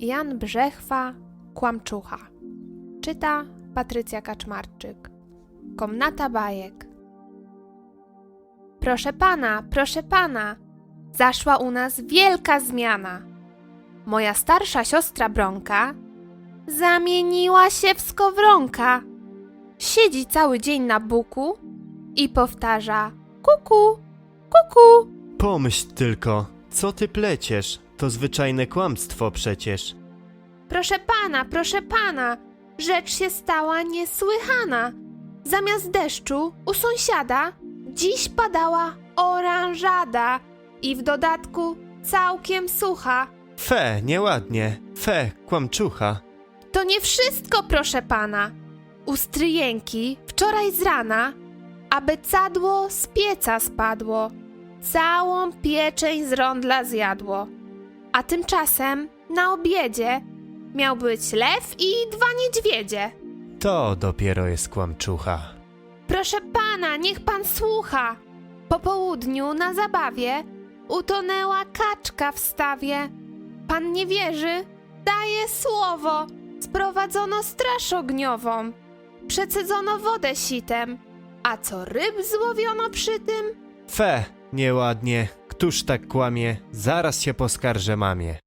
Jan Brzechwa, Kłamczucha. Czyta Patrycja Kaczmarczyk. Komnata bajek. Proszę pana, proszę pana, zaszła u nas wielka zmiana. Moja starsza siostra Bronka zamieniła się w skowronka. Siedzi cały dzień na buku i powtarza kuku, kuku. Pomyśl tylko, co ty pleciesz? To zwyczajne kłamstwo przecież. Proszę pana, proszę pana, rzecz się stała niesłychana. Zamiast deszczu u sąsiada dziś padała oranżada i w dodatku całkiem sucha. Fe, nieładnie. Fe, kłamczucha. To nie wszystko, proszę pana. U stryjenki wczoraj z rana, aby cadło z pieca spadło, całą pieczeń z rondla zjadło. A tymczasem na obiedzie miał być lew i dwa niedźwiedzie. To dopiero jest kłamczucha. Proszę pana, niech pan słucha. Po południu na zabawie utonęła kaczka w stawie. Pan nie wierzy? Daję słowo. Sprowadzono straż ogniową. Przecedzono wodę sitem. A co ryb złowiono przy tym? Fe, nieładnie. Któż tak kłamie? Zaraz się poskarżę mamie.